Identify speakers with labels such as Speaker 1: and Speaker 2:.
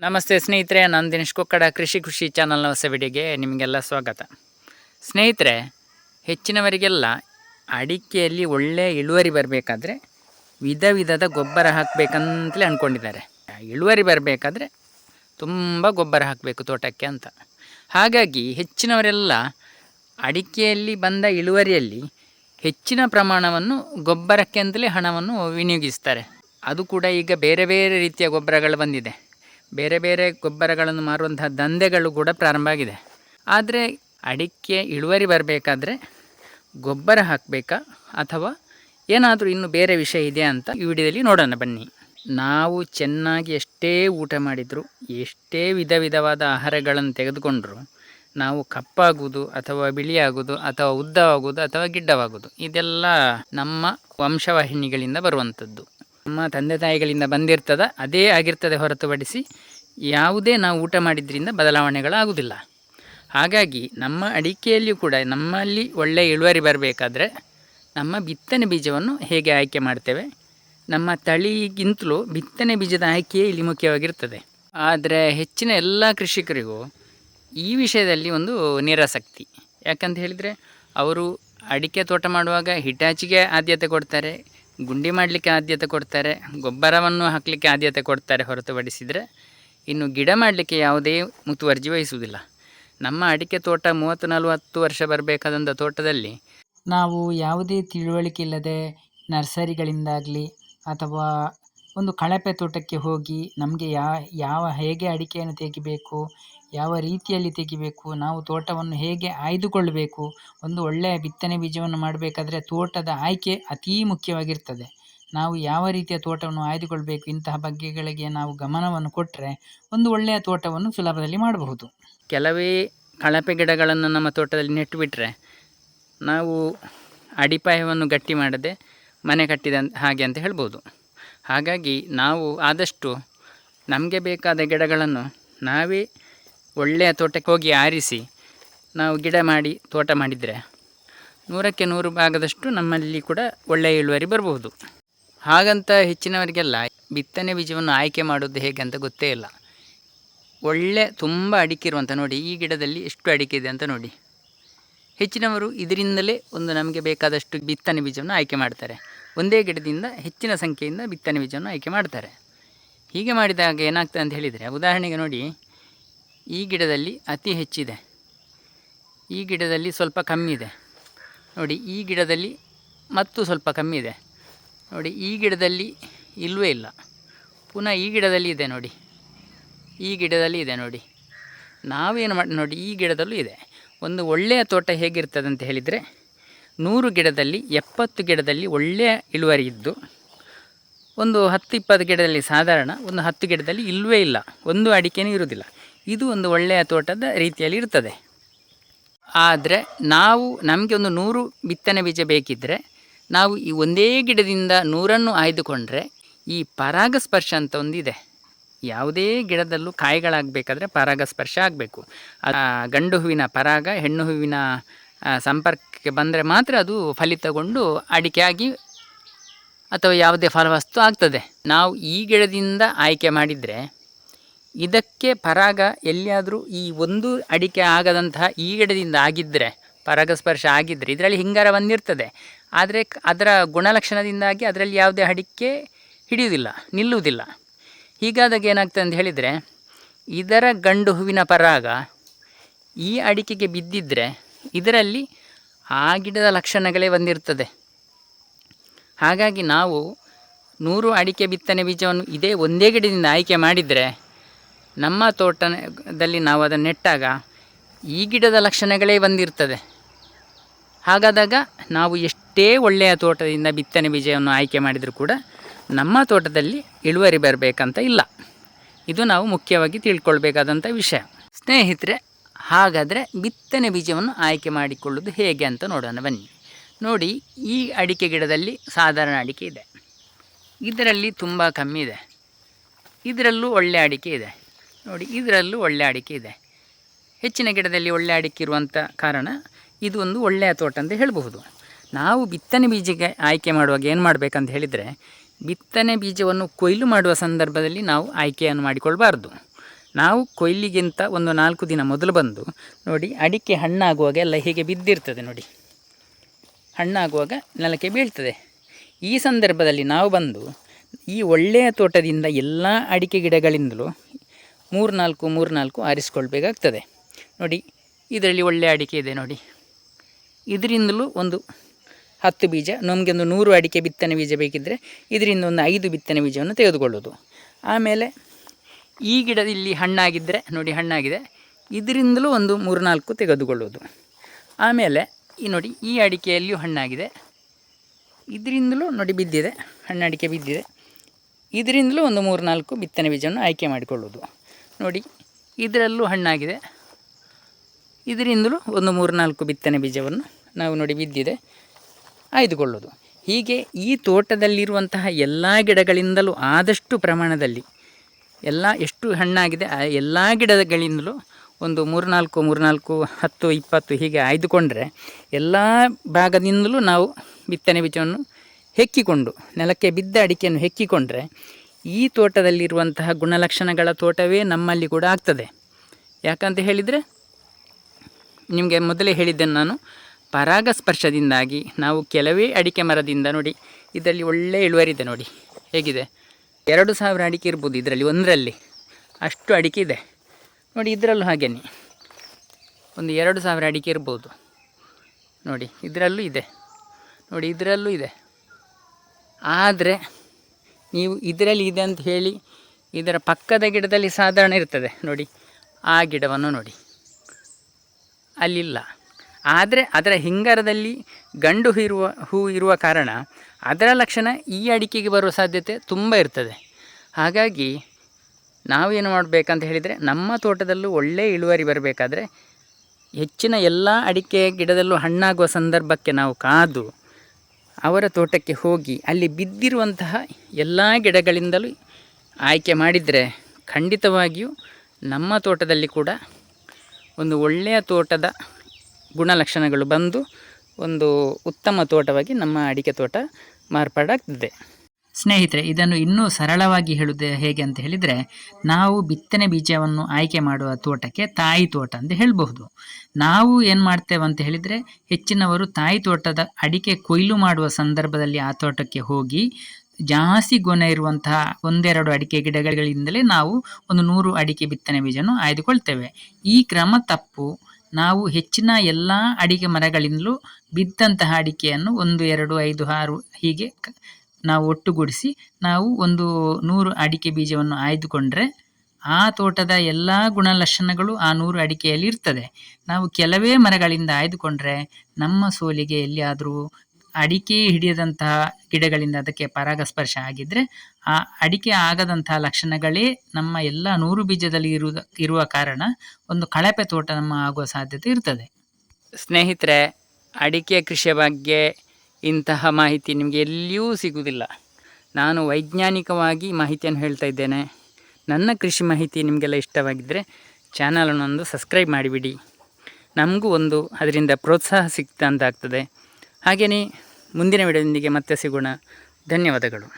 Speaker 1: ನಮಸ್ತೆ ಸ್ನೇಹಿತರೆ, ನಾನು ದಿನೇಶ್ ಕೊಕ್ಕಡ, ಕೃಷಿ ಕೃಷಿ ಚಾನಲ್ನ ಹೊಸ ವಿಡಿಯೋಗೆ ನಿಮಗೆಲ್ಲ ಸ್ವಾಗತ. ಸ್ನೇಹಿತರೆ, ಹೆಚ್ಚಿನವರಿಗೆಲ್ಲ ಅಡಿಕೆಯಲ್ಲಿ ಒಳ್ಳೆಯ ಇಳುವರಿ ಬರಬೇಕಾದ್ರೆ ವಿಧ ವಿಧದ ಗೊಬ್ಬರ ಹಾಕಬೇಕಂತಲೇ ಅಂದ್ಕೊಂಡಿದ್ದಾರೆ ಇಳುವರಿ ಬರಬೇಕಾದ್ರೆ ತುಂಬ ಗೊಬ್ಬರ ಹಾಕಬೇಕು ತೋಟಕ್ಕೆ ಅಂತ. ಹಾಗಾಗಿ ಹೆಚ್ಚಿನವರೆಲ್ಲ ಅಡಿಕೆಯಲ್ಲಿ ಬಂದ ಇಳುವರಿಯಲ್ಲಿ ಹೆಚ್ಚಿನ ಪ್ರಮಾಣವನ್ನು ಗೊಬ್ಬರಕ್ಕೆ ಅಂತಲೇ ಹಣವನ್ನು ವಿನಿಯೋಗಿಸ್ತಾರೆ. ಅದು ಕೂಡ ಈಗ ಬೇರೆ ಬೇರೆ ರೀತಿಯ ಗೊಬ್ಬರಗಳು ಬಂದಿದೆ. ಬೇರೆ ಬೇರೆ ಗೊಬ್ಬರಗಳನ್ನು ಮಾರುವಂತಹ ದಂಧೆಗಳು ಕೂಡ ಪ್ರಾರಂಭ ಆಗಿದೆ. ಆದರೆ ಅಡಿಕೆ ಇಳುವರಿ ಬರಬೇಕಾದ್ರೆ ಗೊಬ್ಬರ ಹಾಕಬೇಕಾ ಅಥವಾ ಏನಾದರೂ ಇನ್ನು ಬೇರೆ ವಿಷಯ ಇದೆಯಾ ಅಂತ ಈ ವಿಡಿಯೋದಲ್ಲಿ ನೋಡೋಣ ಬನ್ನಿ. ನಾವು ಚೆನ್ನಾಗಿ ಎಷ್ಟೇ ಊಟ ಮಾಡಿದರೂ, ಎಷ್ಟೇ ವಿಧ ವಿಧವಾದ ಆಹಾರಗಳನ್ನು ತೆಗೆದುಕೊಂಡರೂ, ನಾವು ಕಪ್ಪಾಗುವುದು ಅಥವಾ ಬಿಳಿಯಾಗುವುದು ಅಥವಾ ಉದ್ದವಾಗುವುದು ಅಥವಾ ಗಿಡ್ಡವಾಗುವುದು, ಇದೆಲ್ಲ ನಮ್ಮ ವಂಶವಾಹಿನಿಗಳಿಂದ ಬರುವಂಥದ್ದು. ನಮ್ಮ ತಂದೆ ತಾಯಿಗಳಿಂದ ಬಂದಿರ್ತದ, ಅದೇ ಆಗಿರ್ತದೆ ಹೊರತುಪಡಿಸಿ ಯಾವುದೇ ನಾವು ಊಟ ಮಾಡಿದ್ರಿಂದ ಬದಲಾವಣೆಗಳಾಗುವುದಿಲ್ಲ. ಹಾಗಾಗಿ ನಮ್ಮ ಅಡಿಕೆಯಲ್ಲಿಯೂ ಕೂಡ ನಮ್ಮಲ್ಲಿ ಒಳ್ಳೆಯ ಇಳುವರಿ ಬರಬೇಕಾದ್ರೆ ನಮ್ಮ ಬಿತ್ತನೆ ಬೀಜವನ್ನು ಹೇಗೆ ಆಯ್ಕೆ ಮಾಡ್ತೇವೆ? ನಮ್ಮ ತಳಿಗಿಂತಲೂ ಬಿತ್ತನೆ ಬೀಜದ ಆಯ್ಕೆಯೇ ಇಲ್ಲಿ ಮುಖ್ಯವಾಗಿರ್ತದೆ. ಆದರೆ ಹೆಚ್ಚಿನ ಎಲ್ಲ ಕೃಷಿಕರಿಗೂ ಈ ವಿಷಯದಲ್ಲಿ ಒಂದು ನಿರಾಸಕ್ತಿ. ಯಾಕಂತ ಹೇಳಿದರೆ ಅವರು ಅಡಿಕೆ ತೋಟ ಮಾಡುವಾಗ ಹಿಟಾಚಿಗೆ ಆದ್ಯತೆ ಕೊಡ್ತಾರೆ ಗುಂಡಿ ಮಾಡಲಿಕ್ಕೆ ಆದ್ಯತೆ ಕೊಡ್ತಾರೆ, ಗೊಬ್ಬರವನ್ನು ಹಾಕಲಿಕ್ಕೆ ಆದ್ಯತೆ ಕೊಡ್ತಾರೆ ಹೊರತುಪಡಿಸಿದರೆ ಇನ್ನು ಗಿಡ ಮಾಡಲಿಕ್ಕೆ ಯಾವುದೇ ಮುತುವರ್ಜಿ ವಹಿಸುವುದಿಲ್ಲ. ನಮ್ಮ ಅಡಿಕೆ ತೋಟ ಮೂವತ್ತು ನಲವತ್ತು ವರ್ಷ ಬರಬೇಕಾದಂಥ ತೋಟದಲ್ಲಿ ನಾವು ಯಾವುದೇ ತಿಳುವಳಿಕೆ ಇಲ್ಲದೆ ನರ್ಸರಿಗಳಿಂದಾಗಲಿ ಅಥವಾ ಒಂದು ಕಳಪೆ ತೋಟಕ್ಕೆ ಹೋಗಿ ನಮಗೆ ಯಾವ ಹೇಗೆ ಅಡಿಕೆಯನ್ನು ತೆಗಿಬೇಕು ಯಾವ ರೀತಿಯಲ್ಲಿ ತೆಗಿಬೇಕು, ನಾವು ತೋಟವನ್ನು ಹೇಗೆ ಆಯ್ದುಕೊಳ್ಳಬೇಕು ಒಂದು ಒಳ್ಳೆಯ ಬಿತ್ತನೆ ಬೀಜವನ್ನು ಮಾಡಬೇಕಾದ್ರೆ ತೋಟದ ಆಯ್ಕೆ ಅತೀ ಮುಖ್ಯವಾಗಿರ್ತದೆ. ನಾವು ಯಾವ ರೀತಿಯ ತೋಟವನ್ನು ಆಯ್ದುಕೊಳ್ಬೇಕು, ಇಂತಹ ಬಗ್ಗೆಗಳಿಗೆ ನಾವು ಗಮನವನ್ನು ಕೊಟ್ಟರೆ ಒಂದು ಒಳ್ಳೆಯ ತೋಟವನ್ನು ಸುಲಭದಲ್ಲಿ ಮಾಡಬಹುದು. ಕೆಲವೇ ಕಳಪೆ ಗಿಡಗಳನ್ನು ನಮ್ಮ ತೋಟದಲ್ಲಿ ನೆಟ್ಟು ಬಿಟ್ಟರೆ ನಾವು ಅಡಿಪಾಯವನ್ನು ಗಟ್ಟಿ ಮಾಡದೆ ಮನೆ ಕಟ್ಟಿದ ಹಾಗೆ ಅಂತ ಹೇಳ್ಬೋದು. ಹಾಗಾಗಿ ನಾವು ಆದಷ್ಟು ನಮಗೆ ಬೇಕಾದ ಗಿಡಗಳನ್ನು ನಾವೇ ಒಳ್ಳೆಯ ತೋಟಕ್ಕೆ ಹೋಗಿ ಆರಿಸಿ ನಾವು ಗಿಡ ಮಾಡಿ ತೋಟ ಮಾಡಿದರೆ ನೂರಕ್ಕೆ ನೂರು ಭಾಗದಷ್ಟು ನಮ್ಮಲ್ಲಿ ಕೂಡ ಒಳ್ಳೆಯ ಇಳುವರಿ ಬರಬಹುದು. ಹಾಗಂತ ಹೆಚ್ಚಿನವರಿಗೆಲ್ಲ ಬಿತ್ತನೆ ಬೀಜವನ್ನು ಆಯ್ಕೆ ಮಾಡೋದು ಹೇಗೆ ಅಂತ ಗೊತ್ತೇ ಇಲ್ಲ. ಒಳ್ಳೆ ತುಂಬ ಅಡಿಕೆ ಇರುವಂಥ ನೋಡಿ, ಈ ಗಿಡದಲ್ಲಿ ಎಷ್ಟು ಅಡಿಕೆ ಇದೆ ಅಂತ ನೋಡಿ. ಹೆಚ್ಚಿನವರು ಇದರಿಂದಲೇ ಒಂದು ನಮಗೆ ಬೇಕಾದಷ್ಟು ಬಿತ್ತನೆ ಬೀಜವನ್ನು ಆಯ್ಕೆ ಮಾಡ್ತಾರೆ. ಒಂದೇ ಗಿಡದಿಂದ ಹೆಚ್ಚಿನ ಸಂಖ್ಯೆಯಿಂದ ಬಿತ್ತನೆ ಬೀಜವನ್ನು ಆಯ್ಕೆ ಮಾಡ್ತಾರೆ. ಹೀಗೆ ಮಾಡಿದಾಗ ಏನಾಗ್ತದೆ ಅಂತ ಹೇಳಿದರೆ, ಉದಾಹರಣೆಗೆ ನೋಡಿ ಈ ಗಿಡದಲ್ಲಿ ಅತಿ ಹೆಚ್ಚಿದೆ. ಈ ಗಿಡದಲ್ಲಿ ಸ್ವಲ್ಪ ಕಮ್ಮಿ ಇದೆ. ನೋಡಿ, ಈ ಗಿಡದಲ್ಲಿ ಮತ್ತು ಸ್ವಲ್ಪ ಕಮ್ಮಿ ಇದೆ. ನೋಡಿ, ಈ ಗಿಡದಲ್ಲಿ ಇಲ್ಲವೇ ಇಲ್ಲ. ಪುನಃ ಈ ಗಿಡದಲ್ಲಿ ಇದೆ ನೋಡಿ. ಈ ಗಿಡದಲ್ಲಿ ಇದೆ ನೋಡಿ. ನಾವೇನು ಮಾಡಿ, ನೋಡಿ, ಈ ಗಿಡದಲ್ಲೂ ಇದೆ. ಒಂದು ಒಳ್ಳೆಯ ತೋಟ ಹೇಗಿರ್ತದೆ ಅಂತ ಹೇಳಿದರೆ, ನೂರು ಗಿಡದಲ್ಲಿ ಎಪ್ಪತ್ತು ಗಿಡದಲ್ಲಿ ಒಳ್ಳೆಯ ಇಳುವರಿ ಇದ್ದು, ಒಂದು ಹತ್ತು ಇಪ್ಪತ್ತು ಗಿಡದಲ್ಲಿ ಸಾಧಾರಣ ಒಂದು ಹತ್ತು ಗಿಡದಲ್ಲಿ ಇಲ್ಲವೇ ಇಲ್ಲ. ಒಂದು ಅಡಿಕೆನೂ ಇರುವುದಿಲ್ಲ. ಇದು ಒಂದು ಒಳ್ಳೆಯ ತೋಟದ ರೀತಿಯಲ್ಲಿ ಇರ್ತದೆ. ಆದರೆ ನಾವು ನಮಗೆ ಒಂದು ನೂರು ಬಿತ್ತನೆ ಬೀಜ ಬೇಕಿದ್ದರೆ ನಾವು ಈ ಒಂದೇ ಗಿಡದಿಂದ ನೂರನ್ನು ಆಯ್ದುಕೊಂಡ್ರೆ ಈ ಪರಾಗಸ್ಪರ್ಶ ಅಂತ ಒಂದಿದೆ. ಯಾವುದೇ ಗಿಡದಲ್ಲೂ ಕಾಯಿಗಳಾಗಬೇಕಾದ್ರೆ ಪರಾಗಸ್ಪರ್ಶ ಆಗಬೇಕು. ಗಂಡು ಹೂವಿನ ಪರಾಗ, ಹೆಣ್ಣು ಹೂವಿನ ಸಂಪರ್ಕಕ್ಕೆ ಬಂದರೆ ಮಾತ್ರ ಅದು ಫಲಿತಗೊಂಡು ಅಡಿಕೆಯಾಗಿ ಅಥವಾ ಯಾವುದೇ ಫಲವಸ್ತು ಆಗ್ತದೆ. ನಾವು ಈ ಗಿಡದಿಂದ ಆಯ್ಕೆ ಮಾಡಿದರೆ ಇದಕ್ಕೆ ಪರಾಗ ಎಲ್ಲಿಯಾದರೂ ಈ ಒಂದು ಅಡಿಕೆ ಆಗದಂತಹ ಈ ಗಿಡದಿಂದ ಆಗಿದ್ದರೆ ಪರಾಗಸ್ಪರ್ಶ ಆಗಿದ್ದರೆ ಇದರಲ್ಲಿ ಹಿಂಗಾರ ಬಂದಿರ್ತದೆ ಆದರೆ ಅದರ ಗುಣಲಕ್ಷಣದಿಂದಾಗಿ ಅದರಲ್ಲಿ ಯಾವುದೇ ಅಡಿಕೆ ಹಿಡಿಯುವುದಿಲ್ಲ, ನಿಲ್ಲುವುದಿಲ್ಲ. ಹೀಗಾದಾಗ ಏನಾಗ್ತದೆ ಅಂತ ಹೇಳಿದರೆ, ಇದರ ಗಂಡು ಹೂವಿನ ಪರಾಗ ಈ ಅಡಿಕೆಗೆ ಬಿದ್ದಿದ್ದರೆ ಇದರಲ್ಲಿ ಆ ಗಿಡದ ಲಕ್ಷಣಗಳೇ ಬಂದಿರ್ತದೆ. ಹಾಗಾಗಿ ನಾವು ನೂರು ಅಡಿಕೆ ಬಿತ್ತನೆ ಬೀಜವನ್ನು ಇದೇ ಒಂದೇ ಗಿಡದಿಂದ ಆಯ್ಕೆ ಮಾಡಿದರೆ ನಮ್ಮ ತೋಟದಲ್ಲಿ ನಾವು ಅದನ್ನು ನೆಟ್ಟಾಗ ಈ ಗಿಡದ ಲಕ್ಷಣಗಳೇ ಬಂದಿರ್ತದೆ. ಹಾಗಾದಾಗ ನಾವು ಎಷ್ಟೇ ಒಳ್ಳೆಯ ತೋಟದಿಂದ ಬಿತ್ತನೆ ಬೀಜವನ್ನು ಆಯ್ಕೆ ಮಾಡಿದರೂ ಕೂಡ ನಮ್ಮ ತೋಟದಲ್ಲಿ ಇಳುವರಿ ಬರಬೇಕಂತ ಇಲ್ಲ. ಇದು ನಾವು ಮುಖ್ಯವಾಗಿ ತಿಳ್ಕೊಳ್ಬೇಕಾದಂಥ ವಿಷಯ. ಸ್ನೇಹಿತರೆ, ಹಾಗಾದರೆ ಬಿತ್ತನೆ ಬೀಜವನ್ನು ಆಯ್ಕೆ ಮಾಡಿಕೊಳ್ಳೋದು ಹೇಗೆ ಅಂತ ನೋಡೋಣ ಬನ್ನಿ. ನೋಡಿ, ಈ ಅಡಿಕೆ ಗಿಡದಲ್ಲಿ ಸಾಧಾರಣ ಅಡಿಕೆ ಇದೆ. ಇದರಲ್ಲಿ ತುಂಬ ಕಮ್ಮಿ ಇದೆ. ಇದರಲ್ಲೂ ಒಳ್ಳೆಯ ಅಡಿಕೆ ಇದೆ. ನೋಡಿ, ಇದರಲ್ಲೂ ಒಳ್ಳೆ ಅಡಿಕೆ ಇದೆ. ಹೆಚ್ಚಿನ ಗಿಡದಲ್ಲಿ ಒಳ್ಳೆ ಅಡಿಕೆ ಇರುವಂಥ ಕಾರಣ ಇದು ಒಂದು ಒಳ್ಳೆಯ ತೋಟ ಅಂತ ಹೇಳಬಹುದು. ನಾವು ಬಿತ್ತನೆ ಬೀಜಕ್ಕೆ ಆಯ್ಕೆ ಮಾಡುವಾಗ ಏನು ಮಾಡಬೇಕಂತ ಹೇಳಿದರೆ, ಬಿತ್ತನೆ ಬೀಜವನ್ನು ಕೊಯ್ಲು ಮಾಡುವ ಸಂದರ್ಭದಲ್ಲಿ ನಾವು ಆಯ್ಕೆಯನ್ನು ಮಾಡಿಕೊಳ್ಬಾರ್ದು. ನಾವು ಕೊಯ್ಲಿಗಿಂತ ಒಂದು ನಾಲ್ಕು ದಿನ ಮೊದಲು ಬಂದು ನೋಡಿ, ಅಡಿಕೆ ಹಣ್ಣಾಗುವಾಗ ಎಲ್ಲ ಹೀಗೆ ಬಿದ್ದಿರ್ತದೆ ನೋಡಿ. ಹಣ್ಣಾಗುವಾಗ ನೆಲಕ್ಕೆ ಬೀಳ್ತದೆ. ಈ ಸಂದರ್ಭದಲ್ಲಿ ನಾವು ಬಂದು ಈ ಒಳ್ಳೆಯ ತೋಟದಿಂದ ಎಲ್ಲ ಅಡಿಕೆ ಗಿಡಗಳಿಂದಲೂ ಮೂರ್ನಾಲ್ಕು ಮೂರ್ನಾಲ್ಕು ಆರಿಸ್ಕೊಳ್ಬೇಕಾಗ್ತದೆ. ನೋಡಿ, ಇದರಲ್ಲಿ ಒಳ್ಳೆಯ ಅಡಿಕೆ ಇದೆ ನೋಡಿ. ಇದರಿಂದಲೂ ಒಂದು ಹತ್ತು ಬೀಜ ನಮಗೆ ಒಂದು ನೂರು ಅಡಿಕೆ ಬಿತ್ತನೆ ಬೀಜ ಬೇಕಿದ್ದರೆ ಇದರಿಂದ ಒಂದು ಐದು ಬಿತ್ತನೆ ಬೀಜವನ್ನು ತೆಗೆದುಕೊಳ್ಳೋದು ಆಮೇಲೆ ಈ ಗಿಡ ಇಲ್ಲಿ ಹಣ್ಣಾಗಿದ್ದರೆ ನೋಡಿ ಹಣ್ಣಾಗಿದೆ, ಇದರಿಂದಲೂ ಒಂದು ಮೂರ್ನಾಲ್ಕು ತೆಗೆದುಕೊಳ್ಳೋದು ಆಮೇಲೆ ಈ ನೋಡಿ, ಈ ಅಡಿಕೆಯಲ್ಲಿಯೂ ಹಣ್ಣಾಗಿದೆ. ಇದರಿಂದಲೂ ನೋಡಿ ಬಿದ್ದಿದೆ ಹಣ್ಣಡಿಕೆ ಬಿದ್ದಿದೆ. ಇದರಿಂದಲೂ ಒಂದು ಮೂರು ನಾಲ್ಕು ಬಿತ್ತನೆ ಬೀಜವನ್ನು ಆಯ್ಕೆ ಮಾಡಿಕೊಳ್ಳೋದು ನೋಡಿ, ಇದರಲ್ಲೂ ಹಣ್ಣಾಗಿದೆ. ಇದರಿಂದಲೂ ಒಂದು ಮೂರು ನಾಲ್ಕು ಬಿತ್ತನೆ ಬೀಜವನ್ನು ನಾವು ನೋಡಿ ಬಿದ್ದಿದೆ. ಆಯ್ದುಕೊಳ್ಳೋದು. ಹೀಗೆ ಈ ತೋಟದಲ್ಲಿರುವಂತಹ ಎಲ್ಲ ಗಿಡಗಳಿಂದಲೂ ಆದಷ್ಟು ಪ್ರಮಾಣದಲ್ಲಿ ಎಲ್ಲ ಎಷ್ಟು ಹಣ್ಣಾಗಿದೆ, ಆ ಎಲ್ಲ ಗಿಡಗಳಿಂದಲೂ ಒಂದು ಮೂರ್ನಾಲ್ಕು ಮೂರ್ನಾಲ್ಕು, ಹತ್ತು, ಇಪ್ಪತ್ತು ಹೀಗೆ ಆಯ್ದುಕೊಂಡ್ರೆ ಎಲ್ಲ ಭಾಗದಿಂದಲೂ ನಾವು ಬಿತ್ತನೆ ಬೀಜವನ್ನು ಹೆಕ್ಕಿಕೊಂಡು, ನೆಲಕ್ಕೆ ಬಿದ್ದ ಅಡಿಕೆಯನ್ನು ಹೆಕ್ಕಿಕೊಂಡ್ರೆ ಈ ತೋಟದಲ್ಲಿರುವಂತಹ ಗುಣಲಕ್ಷಣಗಳ ತೋಟವೇ ನಮ್ಮಲ್ಲಿ ಕೂಡ ಆಗ್ತದೆ. ಯಾಕಂತ ಹೇಳಿದರೆ, ನಿಮಗೆ ಮೊದಲೇ ಹೇಳಿದ್ದೇನೆ ನಾನು, ಪರಾಗಸ್ಪರ್ಶದಿಂದಾಗಿ ನಾವು ಕೆಲವೇ ಅಡಿಕೆ ಮರದಿಂದ ನೋಡಿ, ಇದರಲ್ಲಿ ಒಳ್ಳೆಯ ಇಳುವರಿ ಇದೆ ನೋಡಿ. ಹೇಗಿದೆ? ಎರಡು ಸಾವಿರ ಅಡಿಕೆ ಇರ್ಬೋದು ಇದರಲ್ಲಿ, ಒಂದರಲ್ಲಿ. ಅಷ್ಟು ಅಡಿಕೆ ಇದೆ. ನೋಡಿ, ಇದರಲ್ಲೂ ಹಾಗೇನೆ ಒಂದು ಎರಡು ಸಾವಿರ ಅಡಿಕೆ ಇರ್ಬೋದು. ನೋಡಿ, ಇದರಲ್ಲೂ ಇದೆ. ನೋಡಿ, ಇದರಲ್ಲೂ ಇದೆ. ಆದರೆ ನೀವು ಇದರಲ್ಲಿ ಇದೆ ಅಂತ ಹೇಳಿ ಇದರ ಪಕ್ಕದ ಗಿಡದಲ್ಲಿ ಸಾಧಾರಣ ಇರ್ತದೆ. ನೋಡಿ, ಆ ಗಿಡವನ್ನು ನೋಡಿ. ಅಲ್ಲಿಲ್ಲ. ಆದರೆ ಅದರ ಹಿಂಗಾರದಲ್ಲಿ ಗಂಡು ಇರುವ, ಹೂ ಇರುವ ಕಾರಣ ಅದರ ಲಕ್ಷಣ ಈ ಅಡಿಕೆಗೆ ಬರುವ ಸಾಧ್ಯತೆ ತುಂಬ ಇರ್ತದೆ. ಹಾಗಾಗಿ ನಾವೇನು ಮಾಡಬೇಕಂತ ಹೇಳಿದರೆ ನಮ್ಮ ತೋಟದಲ್ಲೂ ಒಳ್ಳೆಯ ಇಳುವರಿ ಬರಬೇಕಾದ್ರೆ ಹೆಚ್ಚಿನ ಎಲ್ಲ ಅಡಿಕೆ ಗಿಡದಲ್ಲೂ ಹಣ್ಣಾಗುವ ಸಂದರ್ಭಕ್ಕೆ ನಾವು ಕಾದು ಅವರ ತೋಟಕ್ಕೆ ಹೋಗಿ ಅಲ್ಲಿ ಬಿದ್ದಿರುವಂತಹ ಎಲ್ಲ ಗಿಡಗಳಿಂದಲೂ ಆಯ್ಕೆ ಮಾಡಿದರೆ ಖಂಡಿತವಾಗಿಯೂ ನಮ್ಮ ತೋಟದಲ್ಲಿ ಕೂಡ ಒಂದು ಒಳ್ಳೆಯ ತೋಟದ ಗುಣಲಕ್ಷಣಗಳು ಬಂದು ಒಂದು ಉತ್ತಮ ತೋಟವಾಗಿ ನಮ್ಮ ಅಡಿಕೆ ತೋಟ ಮಾರ್ಪಾಡಾಗ್ತದೆ. ಸ್ನೇಹಿತರೆ, ಇದನ್ನು ಇನ್ನೂ ಸರಳವಾಗಿ ಹೇಳುವುದು ಹೇಗೆ ಅಂತ ಹೇಳಿದರೆ, ನಾವು ಬಿತ್ತನೆ ಬೀಜವನ್ನು ಆಯ್ಕೆ ಮಾಡುವ ತೋಟಕ್ಕೆ ತಾಯಿ ತೋಟ ಅಂತ ಹೇಳಬಹುದು. ನಾವು ಏನು ಮಾಡ್ತೇವೆ ಅಂತ ಹೇಳಿದರೆ, ಹೆಚ್ಚಿನವರು ತಾಯಿ ತೋಟದ ಅಡಿಕೆ ಕೊಯ್ಲು ಮಾಡುವ ಸಂದರ್ಭದಲ್ಲಿ ಆ ತೋಟಕ್ಕೆ ಹೋಗಿ ಜಾಸ್ತಿ ಗುಣ ಇರುವಂತಹ ಒಂದೆರಡು ಅಡಿಕೆ ಗಿಡಗಳಿಂದಲೇ ನಾವು ಒಂದು ನೂರು ಅಡಿಕೆ ಬಿತ್ತನೆ ಬೀಜವನ್ನು ಆಯ್ದುಕೊಳ್ತೇವೆ. ಈ ಕ್ರಮ ತಪ್ಪು. ನಾವು ಹೆಚ್ಚಿನ ಎಲ್ಲ ಅಡಿಕೆ ಮರಗಳಿಂದಲೂ ಬಿದ್ದಂತಹ ಅಡಿಕೆಯನ್ನು ಒಂದು, ಎರಡು, ಐದು, ಆರು ಹೀಗೆ ನಾವು ಒಟ್ಟುಗೂಡಿಸಿ ನಾವು ಒಂದು ನೂರು ಅಡಿಕೆ ಬೀಜವನ್ನು ಆಯ್ದುಕೊಂಡ್ರೆ ಆ ತೋಟದ ಎಲ್ಲ ಗುಣಲಕ್ಷಣಗಳು ಆ ನೂರು ಅಡಿಕೆಯಲ್ಲಿ ಇರ್ತದೆ. ನಾವು ಕೆಲವೇ ಮರಗಳಿಂದ ಆಯ್ದುಕೊಂಡ್ರೆ ನಮ್ಮ ಸೋಲಿಗೆ ಎಲ್ಲಿಯಾದರೂ ಅಡಿಕೆ ಹಿಡಿಯದಂತಹ ಗಿಡಗಳಿಂದ ಅದಕ್ಕೆ ಪರಾಗಸ್ಪರ್ಶ ಆಗಿದ್ರೆ ಆ ಅಡಿಕೆ ಆಗದಂತಹ ಲಕ್ಷಣಗಳೇ ನಮ್ಮ ಎಲ್ಲ ನೂರು ಬೀಜದಲ್ಲಿ ಇರುವುದು ಇರುವ ಕಾರಣ ಒಂದು ಕಳಪೆ ತೋಟ ನಮ್ಮ ಆಗುವ ಸಾಧ್ಯತೆ ಇರ್ತದೆ. ಸ್ನೇಹಿತರೆ, ಅಡಿಕೆ ಕೃಷಿಯ ಬಗ್ಗೆ ಇಂತಹ ಮಾಹಿತಿ ನಿಮಗೆ ಎಲ್ಲಿಯೂ ಸಿಗುವುದಿಲ್ಲ. ನಾನು ವೈಜ್ಞಾನಿಕವಾಗಿ ಮಾಹಿತಿಯನ್ನು ಹೇಳ್ತಾ ಇದ್ದೇನೆ. ನನ್ನ ಕೃಷಿ ಮಾಹಿತಿ ನಿಮಗೆಲ್ಲ ಇಷ್ಟವಾಗಿದ್ದರೆ ಚಾನಲನ್ನೊಂದು ಸಬ್ಸ್ಕ್ರೈಬ್ ಮಾಡಿಬಿಡಿ. ನಮಗೂ ಒಂದು ಅದರಿಂದ ಪ್ರೋತ್ಸಾಹ ಸಿಗ್ತಾ ಅಂತ ಆಗ್ತದೆ. ಹಾಗೆಯೇ ಮುಂದಿನ ವಿಡಿಯೋದೊಂದಿಗೆ ಮತ್ತೆ ಸಿಗೋಣ. ಧನ್ಯವಾದಗಳು.